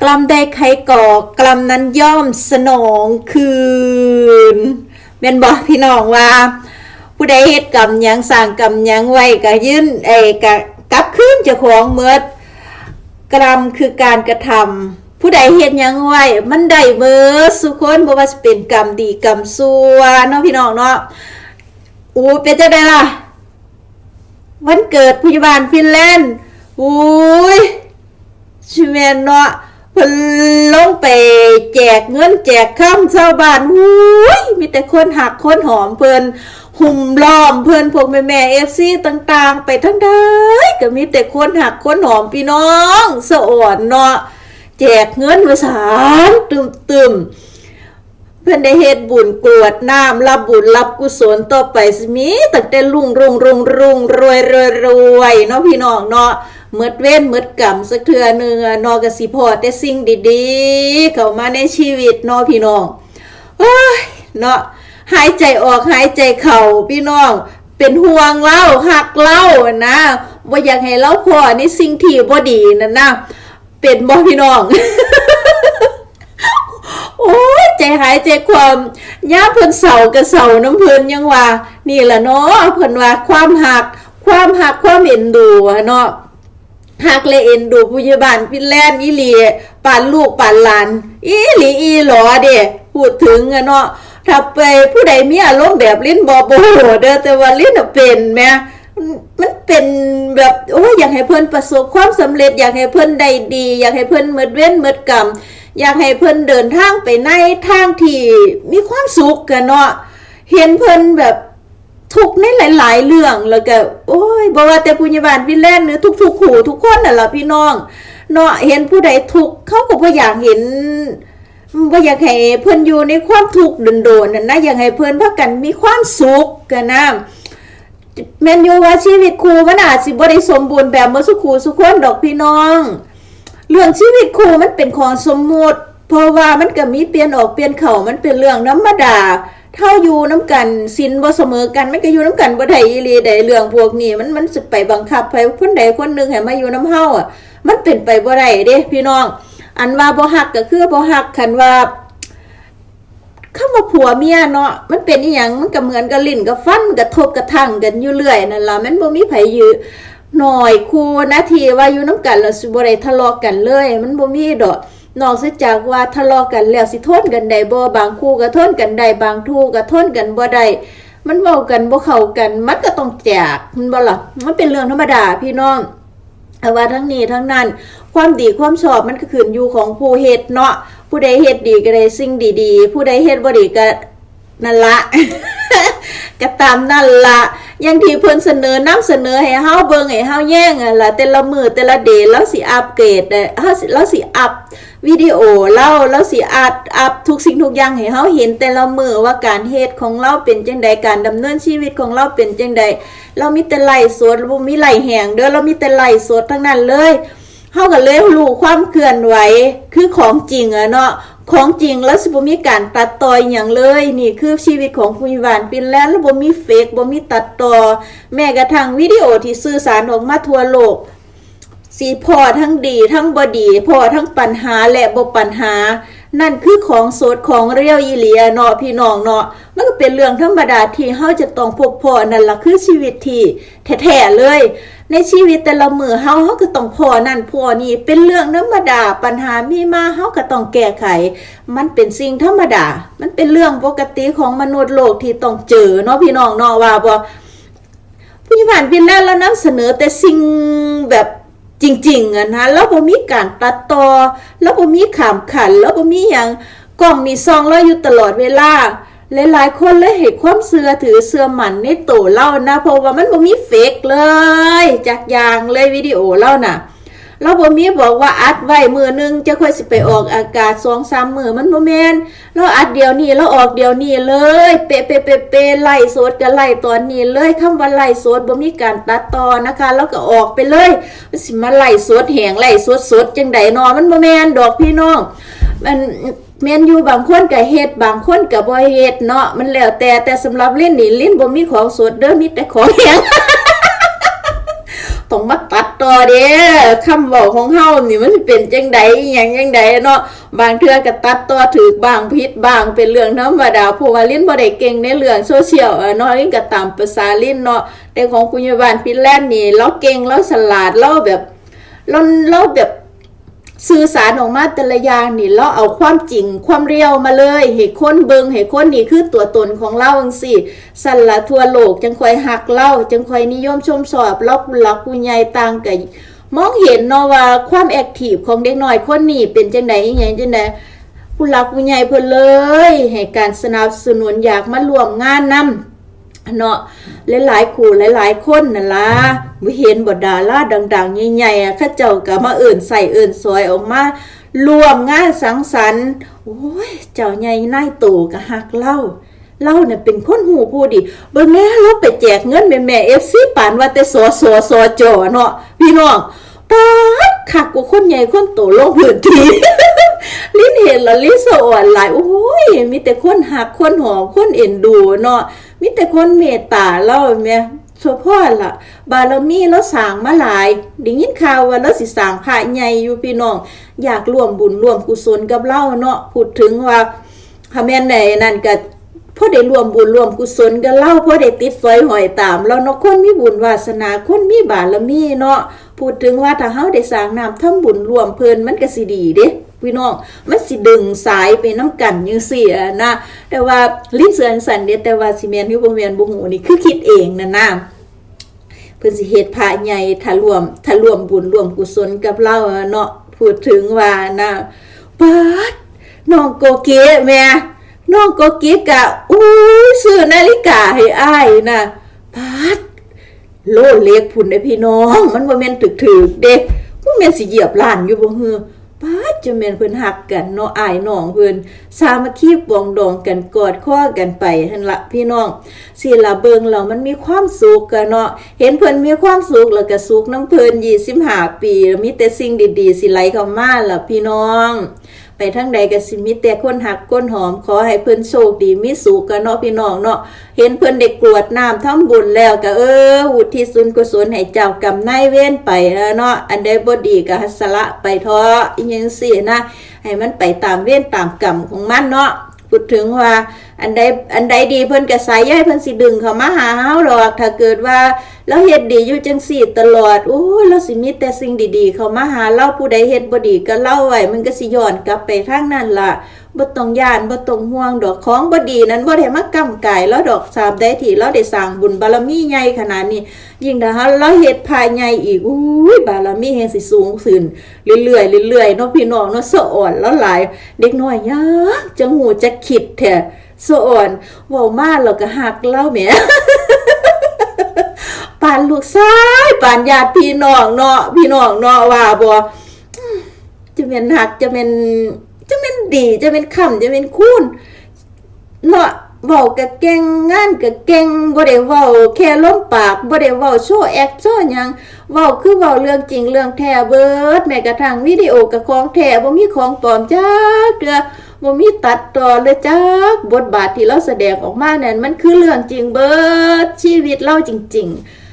กลัมใดใครก่อกลัมนั้นย่อมสนองคืนแม่นบอกพี่น้องว่า ผู้ใดเฮ็ดกรรมยังสร้างกรรมยังไว้ก็ยื่นเอยก็กลับคืนเจ้าของเมิดกรรมคือการกระทำผู้ใดเฮ็ดยังไว้มันได้เบิดสุคนบ่ว่าสิเป็นกรรมดีกรรมชั่วเนาะพี่น้องเนาะอู้เป็นจังไดล่ะ วันเกิดพยาบาลฟินแลนด์อุ้ยชิแมนเนาะ เพิ่นลงไปแจกเงินแจกข้ามชาวบ้านอุ้ยมีแต่คนหักคนหอมเพิ่นหุ่มล้อมเพิ่อนพวกแม่แม่เอฟซีต่าง ๆ ไปทั้งใดก็มีแต่คนหักคนหอมพี่น้องสะอ่อนเนาะแจกเงินมาสารตึมๆเพื่อนได้เฮ็ดบุญกรวดน้ำรับบุญรับกุศลต่อไปสิมีตั้งแต่รุ่งรุ่งรุ่งรุ่งรวยรวยรวยเนาะพี่น้องเนาะ เมืดเว้นเมืดกรรมสักเทื่อหนึงอนอกกสิพอแต่สิ่งดีๆ เข้ามาในชีวิตนาะพี่น้องเอ้ยเนาะหายใจออกหายใจเข้าพี่น้องเป็นห่วงเล่าหักเล่านะว่าอยากให้เล่าพอในสิ่งที่บ่ดีนั่นนะเป็นบ่พี่น้องโอ้ยใจหายใจความย่าเพิ่นเสากับเสาน้ำเพิ่นยังว่า นี่แหละเนาะเพิ่นว่าความหัก ความหักความเอ็นดูเนาะ หักและเอ็นดูผู้ใหญ่บ้านฟิแลนอีหลีป่นลูกป่นหลานอีหลีอีหลอเด้พูดถึงอะเนาะถ้าไปผู้ใดมีอารมณ์แบบลิ้นบอโบเด้อแต่ว่าลิ้นเป็นแม่มันเป็นแบบโอ้ยอยากให้เพิ่อนประสบความสำเร็จ อยากให้เพิ่อนได้ดี อยากให้เพิ่อนหมดเว้นหมดกรรมอยากให้เพิ่อนเดินทางไปในทางที่มีความสุขกันเนาะเห็นเพิ่อนแบบ ทุกในหลาย ๆ เรื่องแล้วก็โอ้ยบอกว่าแต่ปุญญาบาลฟินแลนหรือทุกๆขู่ทุกคนน่ะล่ะพี่น้องเนาะเห็นผู้ใดทุกเขาก็บ่อยากเห็นบ่อยากให้เพิ่นอยู่ในความทุกข์โดนๆนั่นนะอยากให้เพิ่นพากันมีความสุขกันนะแมนยูว่าชีวิตครูมันอาจสิบ่ได้สมบูรณ์แบบเมื่อสุขูสุขคนดอกพี่น้อง เรื่องชีวิตครูมันเป็นของสมมุติ เพราะว่ามันก็มีเปลี่ยนออกเปลี่ยนเข่ามันเป็นเรื่องธรรมดา เท่าอยู่น้ำกันสินบ่เสมอกันมันก็อยู่น้ำกันบ่ได้อีหลีใดเรื่องพวกนี้มันมันสิไปบังคับให้คนใดคนหนึ่งให้มาอยู่น้ำเฮาอะ มันเป็นไปบ่ได้เด้พี่น้อง อันว่าบ่ฮักก็คือบ่ฮักคันว่าคำว่าผัวเมียเนาะมันเป็นอีหยังมันก็เหมือนกับลิ้นกับฟันกระทบกระทั่งกันอยู่เรื่อยนั่นละมันบ่มีไผยือหน่อยครูนาทีว่าอยู่น้ำกันแล้วสิบ่ได้ทะเลาะกันเลย มันบ่มีดอก นอกจากว่าทะเลาะกันแล้วสิทนกันได้บ่บางคู่ก็ทนกันได้บางทู่ก็ทนกันบ่ได้มันเว้ากันบ่เข้ากันมันก็ต้องแจกมันบ่ล่ะมันเป็นเรื่องธรรมดาพี่น้องแต่ว่าทั้งนี้ทั้งนั้น ความดีความชอบมันก็ขึ้นอยู่ของผู้เฮ็ดเนาะผู้ใดเฮ็ดดีก็ได้สิ่งดีๆ ผู้ใดเฮ็ดบ่ดีก็นั่นละก็ตามนั่นละอย่างที่เพิ่นเสนอนำเสนอให้เฮาเบิ่งให้เฮาแย่งอะล่ะแต่ละมือแต่ละเดย์แล้วสิอัปเกรดเฮาแล้วสิอัพ วิดีโอเล่าแล้วสิอัดอัพทุกสิ่งทุกอย่างให้เฮาเห็นแต่ละมื้อว่าการเฮ็ดของเราเป็นจังใดการดำเนินชีวิตของเราเป็นจังใดเรามีแต่ไหลสดบ่มีไหลแหงเด้อเรามีแต่ไหลสดทั้งนั้นเลยเฮาก็เลยรู้ความเคลื่อนไหวคือของจริงอะเนาะของจริงแล้วสิบ่มีการตัดต่ออย่างเลย นี่คือชีวิตของผู้ยิบานฟินแลนด์แล้วบ่มีเฟกบ่มีตัดต่อ แม้กระทั่งวิดีโอที่สื่อสารออกมาทั่วโลก สีพอทั้งดีทั้งบดีพอทั้งปัญหาและบ่ปัญหา นั่นคือของโสดของเรียวอีเลียเนาะพี่น้องเนาะมันก็เป็นเรื่องธรรมดาที่เฮาจะต้องพบพอนั่นล่ะคือชีวิตที่แท้ๆเลย ในชีวิตแต่ละมือเฮาเฮาก็ต้องพอนั่นพอนี่เป็นเรื่องธรรมดาปัญหามีมาเฮาก็ต้องแก้ไข มันเป็นสิ่งธรรมดา มันเป็นเรื่องปกติของมนุษย์โลกที่ต้องเจอเนาะพี่น้องเนาะว่าบ่ผู้ยิผ่านฟินแลนด์แล้วนำเสนอแต่สิ่งแบบ จริงๆอะนะแล้วบ่มีการตัดต่อแล้วบ่มีขามขัน แล้วบ่มีหยังกล้องมีซองเราอยู่ตลอดเวลาหลายๆคนเลยเห้ความเสือถือเสือหมันในโตเล่านะเพราะว่ามันบ่มีเฟกเลยจากอย่างเลยวิดีโอเล่าน่ะ เราบ่มีบอกว่าอัดไว้มือนึงจะค่อยสิไปออกอากาศสองสามมือมันบ่แมนเราอัดเดียวนี้เราออกเดียวนี้เลย เปะเปะเปะเปะไล่สดก็ไล่ตอนนี้เลยคำว่าไล่สดบ่มีการตัดต่อนะคะ แล้วก็ออกไปเลยมันสิมาไล่สดแหงไล่สดสดจังไดนาะมันบ่แมนดอกพี่น้องมันแมนอยู่บางคนก็เฮ็ดบางคนก็บ่เฮ็ดเนาะมันแล้วแต่แต่สำหรับเลิ้นนี่ลิ้นบ่มีของสดเด้อมีแต่ของแหง ต้องมาตัดต่อเด้คำบอกของเฮานี่มันจะเป็นจังใดอหยังจังใดเนาะบางเทื่อก็ตัดต่อถือบางพิษบางเป็นเรื่องธรรมดาเพราะว่าลิ้นบ่ได้เก่งในเรื่องโซเชียลเนาะลิ้นก็ตามภาษาลิ้นเนาะแต่ของปุณยาบาลฟินแลนด์นี่เราเก่งเราฉลาดเราแบบเราเราแบบ สื่อสารออกมาแต่ละอย่างนี่เราเอาความจริงความเรียวมาเลยให้คนเบิงให้คนนี่คือตัวตนของเราจังสิสันละทั่วโลกจังคอยหักเล่าจังคอยนิยมชมชอบเราผู้หลักผู้ใหญ่ต่างกันมองเห็นเนาะว่าความแอคทีฟของเด็กน้อยคนนี้เป็นจังไดอหยังจังไดผู้หลักผู้ใหญ่เพิ่นเลยให้การสนับสนุนอยากมาร่วมงานนำเนาะ หลายๆคู่หลายๆคนนั่นล่ะบ่เห็นบ่ดาราดัง ๆ ใหญ่ๆอะเขาเจ้าก็มาเอิ้นใส่เอิ้นซอยออกมารวมงานสังสรรค์โอ้ยเจ้าใหญ่นายโตก็ฮักเล่าเล่าเนี่ยเป็นคนหูผู้ดีเบิ่งแม่เราไปแจกเงินแม่แม่ๆ FC ปานว่าแต่สอสอสอจอเนาะพี่น้องป๊าดคักกว่าคนใหญ่คนโตลงพื้นที่ลิ้นเห็นแล้วลิ้นสะอ่อนหลายโอ้ยมีแต่คนหักคนหอมคนเอ็นดูเนาะ มีแต่คนเมตตาเราแม่สวพ่อล่ะบารมีเราสร้างมาหลายได้ยินข่าวว่าเราสิสร้างพระใหญ่อยู่พี่น้อง อยากร่วมบุญร่วมกุศลกับเราเนาะพูดถึงว่าถ้าแม่นไหนนั่นก็พ่อได้รวมบุญรวมกุศลกับเราพ่อได้ติดฝอยหอยตามเราเนาะคนมีบุญวาสนาคนมีบารมีเนาะพูดถึงว่าถ้าเฮาได้สร้างน้ำทำบุญรวมเพิ่นมันก็สิดีเด้ พี่น้องมันสิดึงสายไปน้ำกันจังซี่อะนะแต่ว่าลิ้นเสือนสันเดียแต่ว่าสิแมนหรือบ่แม่นบ่ฮู้นี่คือคิดเองนะนะเพิ่นสิเฮ็ดพระใหญ่ถ้ารวมถ้ารวมบุญรวมกุศลกับเราเนาะพูดถึงว่านะปาดน้องโกเกะแม่น้องโกเกะกะอู้ยซื้อนาฬิกาให้อ้ายนะปาดโลเล็กพุ่นได้พี่น้อง มันบ่แม่นถึกๆเด้บ่แม่นสิเหยียบล้านอยู่บ่ฮือ ป้าจะแม่นเพิ่นหักกันเนาะอายน้องเพิ่นสามัคคีปรองดองกันกอดข้อกันไปหั่นละพี่น้องสิละเบิงเรามันมีความสุขกันเนาะเห็นเพิ่นมีความสุขแล้วก็สุขน้ำเพิ่น25ปีมีแต่สิ่งดีๆ สิไหลเข้ามาล่ะพี่น้อง ไปทั้งใดก็สิมีแต่คนหักก้นหอม ขอให้เพิ่นโชคดีมีสุขกันเนาะพี่น้องเนาะเห็นเพิ่นได้กรวดน้ำทำบุญแล้วก็เอออุทิศส่วนกุศลให้เจ้ากรรมนายเวรไปเนาะอันใดบ่ดีก็หัสละไปเถาะอีหยังสินะให้มันไปตามเวรตามกรรมของมันเนาะพูดถึงว่าอันใดอันใดดีเพิ่นก็สายใยเพิ่นสิดึงเข้ามาหาเฮาหรอกถ้าเกิดว่า เราเฮ็ดดีอยู่จังซี่ตลอดโอ้ยเราสิมีแต่สิ่งดีๆ เข้ามาหาเราผู้ใดเฮ็ดบ่ดีก็เล่าไว้มันก็สิย้อนกลับไปทางนั้นล่ะบ่ต้องย่านบ่ต้องห่วงดอกของบ่ดีนั้นบ่ได้มากำกายแล้วดอกสามใดที่เราได้สร้างบุญบารมีใหญ่ขนาดนี้ ยิ่งถ้าเราเฮ็ดภายใหญ่อีกอุ้ยบารมีแห่งสิสูงขึ้นเรื่อยๆเรื่อยๆเนาะพี่น้องเนาะสะอ่อนแล้วหลาย เด็กน้อยยากจะหูจะคิดแท้สะอ่อนเว้ามาแล้วก็หักเล่าแหม ปานลูกชายปานญาติพี่น้องเนาะพี่น้องเนาะว่าบ่อืมจะเป็นหักจะเป็นจะเป็นดีจะเป็นคำจะเป็นคูณเนาะเว้าก็เก่งงานก็เก่งบ่ได้เว้าแค่ล้มปากบ่ได้เว้าโชว์แอคโชว์หยังเว้าคือเว้าเรื่องจริงเรื่องแท้เบิดแม้กระทั่งวิดีโอก็ของแท้บ่มีของปลอมจักเทื่อบ่มีตัดต่อเลยจักบทบาทที่เราแสดงออกมานั่นมันคือเรื่องจริงเบิดชีวิตเราจริง ๆ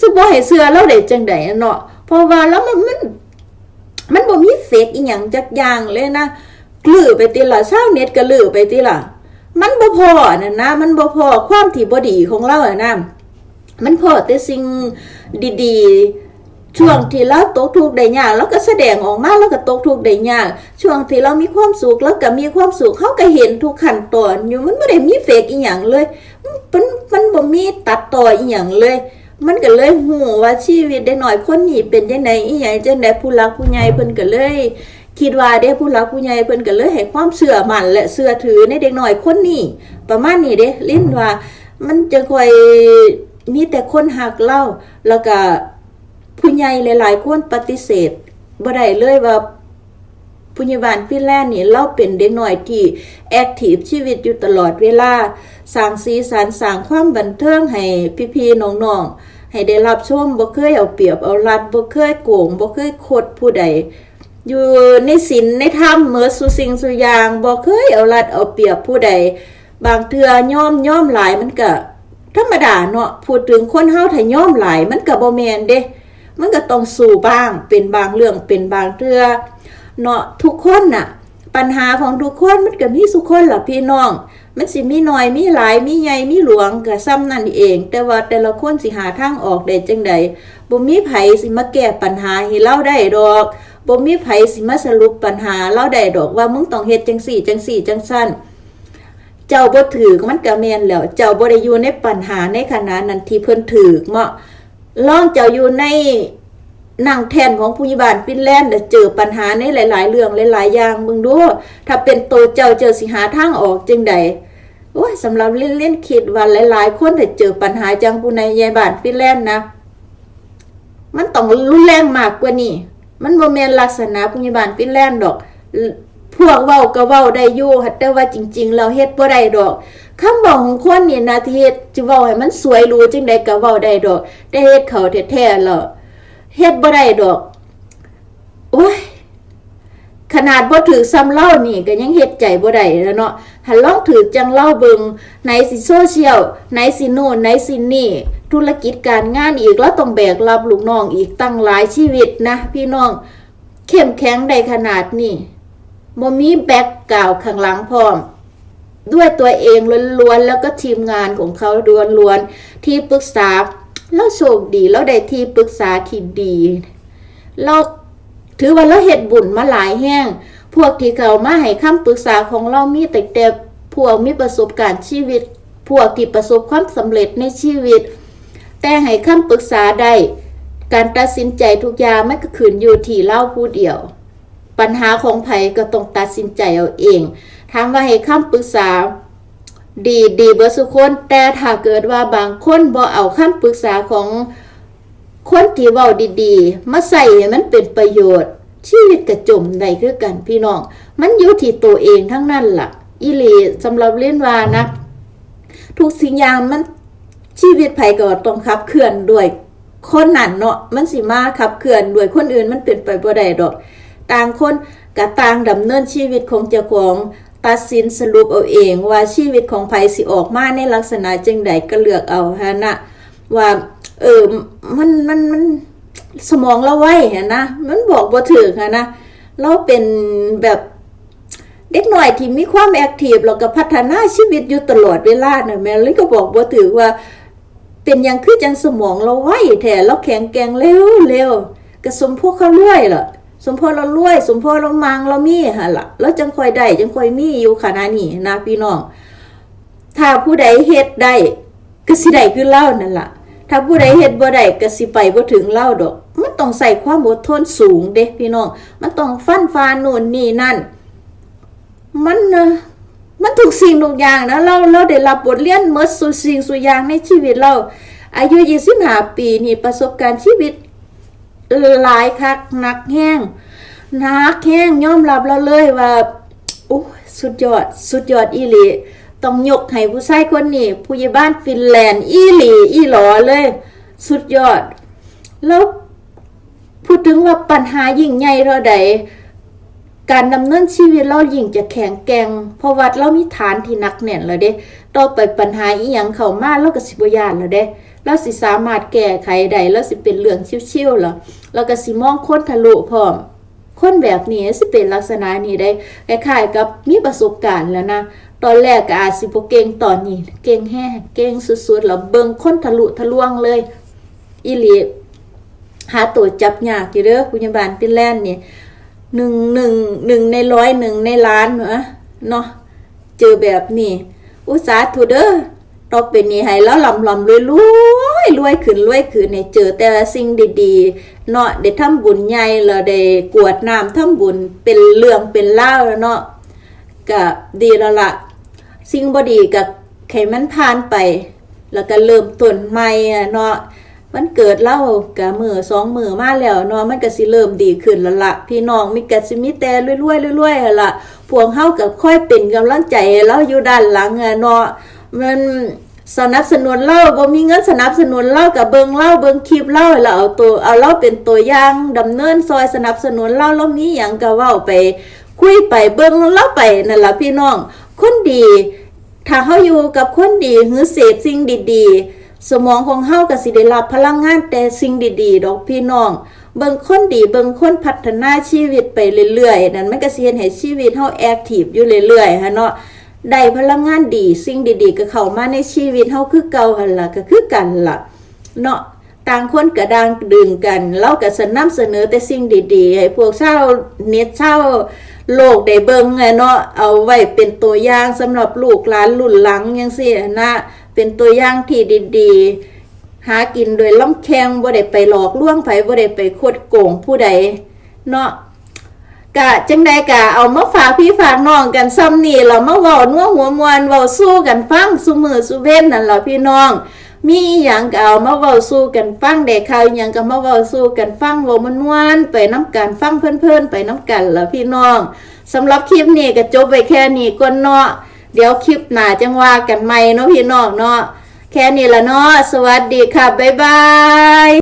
สิบ่ให้เชื่อเราได้จังไดเนาะเพราะว่าแล้วมันมันมันบ่มีเฟกอีหยังจักอย่างเลยนะกลือไปติละชาวเน็ตก็ลือไปติละมันบ่พอนั่นนะ มันบ่พอความที่บ่ดีของเราอะนะมันพอแต่สิ่งดีๆ ช่วงที่เราตกทุกข์ได้ยากเราก็แสดงออกมาแล้วก็ตกทุกข์ได้ยากช่วงที่เรามีความสุขแล้วก็มีความสุขเขาก็เห็นทุกขั้นตอนอยู่มันบ่ได้มีเฟกอีหยังเลย มันมันบ่มีตัดต่ออีหยังเลย มันก็เลยหูว่าชีวิตได้หน่อยคนนี้เป็นจังไดอีหยังจังไดผู้หลักผู้ใหญ่เพิ่นก็เลย คิดว่าเด้ผู้หลักผู้ใหญ่เพิ่นก็เลยให้ความเชื่อมั่นและเชื่อถือในเด็กหน้อยคนนี้ประมาณนี้เด้ลิ้นว่า มันจะคอยมีแต่คนหักเล่าแล้วก็ผู้ใหญ่หลาย ๆ คนปฏิเสธบ่ได้เลยว่า ผู้ใหญ่บ้านฟินแลนด์นี่เราเป็นเด็กหน้อยที่แอคทีฟชีวิตอยู่ตลอดเวลาสร้างสีสันสร้างความบันเทิงให้พี่ๆน้องๆ ให้ได้รับชมบ่เคยเอาเปรียบเอารัดบ่เคยโกงบ่เคยโคดผู้ใด อยู่ในศีลในธรรมเหมือสุสิ่งสุอย่างบ่เคยเอารัดเอาเปรียบผู้ใด บางเทื่อย่อมย่อมหลายมันก็ธรรมดาเนาะพูดถึงคนเฮาถ้าย่อมหลายมันก็บ่แม่นเด้มันก็ต้องสู้บ้างเป็นบางเรื่องเป็นบางเทื่อ เนาะทุกคนน่ะ ปัญหาของทุกคนมันก็มีสุกคนล่ะพี่น้อง มันสิมีน้อยมีหลายมีใหญ่มีหลวงก็ซ้ำนั่นเอง แต่ว่าแต่ละคนสิหาทางออกได้จังใดบ่มีไผสิมาแก้ปัญหาให้เราได้ดอกบ่มีไผสิมาสรุปปัญหาเราได้ดอกว่ามึงต้องเฮ็ดจังสี่จังสี่จังซั่นเจ้าบ่ถือมันก็แม่นแล้ว เจ้าบ่ได้อยู่ในปัญหาในขณะนั้นที่เพิ่นถือเมาะลองเจ้าอยู่ใน นั่งแทนของผู้ใหญ่บ้านฟินแลนด์แล้วเจอปัญหาในหลาย ๆ เรื่องหลายๆอย่างมึงดู ถ้าเป็นตัวเจ้าเจอสิหาทางออกจังใดโอ้ยสำหรับเล่นเล่นๆคิดว่าหลาย ๆ คนถ้าเจอปัญหาจังผู้ในใหญ่บานฟินแลนด์นะมันต้องรุนแรงมากกว่านี้มันบ่แม่นลักษณะผู้ใหญ่บ้านฟินแลนด์ดอกพวกเว้าก็เว้าได้อยู่หัดแต่ว่าจริง ๆ เราเฮ็ดบ่ได้ดอกคำบอกของคนนี่นะที่เฮ็ดจะเว้าให้มันสวยรูจังไดก็เว้าได้ดอกแต่เฮ็ดเขาแท้ๆแล้ว เฮ็ดบ่ได้ดอก โอ้ย ขนาดบ่ถือซ้ำเล่านี่ก็ยังเฮ็ดใจบ่ได้แล้วเนาะหันลองถือจังเล่าเบิงไหนสิโซเชียลไหนสิโน่นไหนสินี่ ธุรกิจการงานอีกแล้วต้องแบกรับลูกน้องอีกตั้งหลายชีวิตนะ พี่น้อง เข้มแข็งได้ขนาดนี้บ่มีแบ็กกราวข้างหลังพร้อมด้วยตัวเองล้วนๆแล้วก็ทีมงานของเขาล้วนๆที่ปรึกษา แล้วโชคดีแล้วได้ที่ปรึกษาที่ดี เราถือว่าเราเฮ็ดบุญมาหลายแห้ง พวกที่เขามาให้คำปรึกษาของเรามีแต่แต่พวกมีประสบการณ์ชีวิต พวกที่ประสบความสำเร็จในชีวิต แต่ให้คำปรึกษาได้ การตัดสินใจทุกอย่างไมันก็ขึ้นอยู่ที่เล่าผู้เดียว ปัญหาของไผก็ต้องตัดสินใจเอาเองถามว่าให้คำปรึกษา ดีดีเบอร์สุคนแต่ถ้าเกิดว่าบางคนบ่เอาคำปรึกษาของคนที่เว้าดีๆ มาใส่มันเป็นประโยชน์ ชีวิตกระจมได้คือกันพี่น้อง มันอยู่ที่ตัวเองทั้งนั้นล่ะอีหลีสำหรับเล่นว่านะ ทุกสิ่งอย่างมันชีวิตไผก็ต้องขับเคลื่อนด้วยคนนั้นเนาะมันสิมาขับเคลื่อนด้วยคนอื่นมันเป็นไปบ่ได้ดอก ต่างคนกับต่างดำเนินชีวิตของเจ้าของ ตัดสินสรุปเอาเองว่าชีวิตของไผสิออกมาในลักษณะจังใดก็เลือกเอาฮะนะว่าเออมันมันมันสมองเราไว้ฮะนะมันบอกบ่ถึกฮะนะเราเป็นแบบเด็กหน่อยที่มีความแอคทีฟแล้วก็พัฒนาชีวิตอยู่ตลอดเวลาเนี่ยแม่เลยก็บอกบ่ถือว่า เป็นยังคือจังสมองเราไว้แท้เราแข็งแกร่งเร็วเร็วก็สมพวกเขาเรวยล่ะ สมพอเรารวยสมพอเรามังเรามีหั่นล่ะแล้วจังคอยได้จังคอยมีอยู่ขณะนี้นะพี่น้อง ถ้าผู้ใดเฮ็ดได้ก็สิได้คือเล่านั่นล่ะ ถ้าผู้ใดเฮ็ดบ่ได้ก็สิไปบ่ถึงเล่าดอก มันต้องใส่ความอดทนสูงเด้พี่น้อง มันต้องฟันฟานู่นนี่นั่น มันมันถูกสิ่งทุกอย่างนะเราเราได้รับบทเรียนเมื่อสุสิ่งสุอย่างในชีวิตเรา อายุ25ปีนี่ประสบการณ์ชีวิต หลายคักนักแห้งนักแห้งย่อมรับเราเลยว่าโอ้สุดยอด สุดยอดอีหลีต้องยกให้ผู้ชายคนนี้ผู้ใหญ่บ้านฟินแลนด์อีหลีอีหลอเลย สุดยอด แล้วพูดถึงว่าปัญหายิ่งใหญ่เราใดการดำเนินชีวิตเรายิ่งจะแข็งแกร่งเพราะว่าเรามีฐานที่นักแน่นแล้วเด้ต่อไปปัญหาอีหยังเข้ามาเราก็สิบยานแล้วเด้ เราสิสามารถแก้ไขได้เราสิเป็นเรื่องชิวๆแล้วเราก็สิมองคนทะลุพร้อมคนแบบนี้สิเป็นลักษณะนี้ได้คล้ายๆกับมีประสบการณ์แล้วนะตอนแรกก็อาจสิบ่เก่งตอนนี้ เก่งแฮ่เก่งสุดๆแล้วเบิ่งคนทะลุทะลวงเลยอีหลีหาตัวจับยากอยู่เด้อผู้ใหญ่บ้านฟินแลนด์นี่หนึ่งหนึ่งหนึ่งในร้อยหนึ่งในล้านเหรอเนาะเจอแบบนี้อุตสาห์ถูเด้อ ต่อไปนี้ให้แล้วลำลำรวยรวยรวยขึ้นรวยขึ้นให้เจอแต่ละสิ่งดีๆ เนาะได้ทำบุญใหญ่แล้วได้กวดน้ำทำบุญเป็นเรื่องเป็นเล่าแล้วเนาะก็ดีแล้วล่ะสิ่งบดีกับไขมันผ่านไป แล้วก็เริ่มต้นใหม่อะเนาะมันเกิดเล่ากะมือสองมือมาแล้วเนาะมันก็สิเริ่มดีขึ้นแล้วละพี่น้องมีกะสิมีแต่รวยๆรวยๆละพวกเฮากับค่อยเป็นกำลังใจให้เราอยู่ด้านหลังเนาะ มันสนับสนุนเราบ่มีเงินสนับสนุนเรากับเบิงเล่าเบิงคลิปเล่าให้เราเอาตัวเอาเราเป็นตัวอย่างดำเนินซอยสนับสนุนเราเรามีหยังก็เว้าไป คุยไปเบิงเล่าไปนั่นล่ะพี่น้อง คนดีถ้าเขาอยู่กับคนดีหรือเสพสิ่งดีๆ สมองของเฮาก็สิได้รับพลังงานแต่สิ่งดีๆ ดอกพี่น้อง เบิ่งคนดีเบิ่งคนพัฒนาชีวิตไปเรื่อยๆ นั่นมันก็สิเฮ็ดให้ชีวิตเฮาแอคทีฟอยู่เรื่อยๆฮะเนาะ ได้พลังงานดี สิ่งดีๆ ก็เข้ามาในชีวิตเฮาคือเก่าหั่นล่ะก็คือกันล่ะเนาะต่างคนก็ดังดึงกันเราก็สนำเสนอแต่สิ่งดีๆให้พวกชาวเน็ตชาวโลกได้เบิ่งไงเนาะเอาไว้เป็นตัวอย่างสำหรับลูกหลานรุ่นหลังจังซี่นะเป็นตัวอย่างที่ดีๆ หากินโดยล้ำแข้งบ่ได้ไปหลอกลวงไผบ่ได้ไปคดโกงผู้ใดเนาะ กะจังใดกะเอามาฝากพี่ฝากน้องกันซ้ำนี่เรามาเว้านัวหัวมวนเว้าสู้กันฟังซุมือซุเว้นนั่นล่ะพี่น้อง มีอหยังก็เอามาเว้าสู้กันฟังได้ข่าวอหยังก็มาเว้าสู้กันฟังเว้ามันวนไปน้ำกันฟังเพิ่อนๆไปน้ำกันล่ะพี่น้องสำหรับคลิปนี้ก็จบไปแค่นี้ก่อนเนาะเดี๋ยวคลิปหน้าจังว่ากันใหม่เนาะพี่น้องเนาะแค่นี้ละเนาะสวัสดีค่ะบ๊ายบาย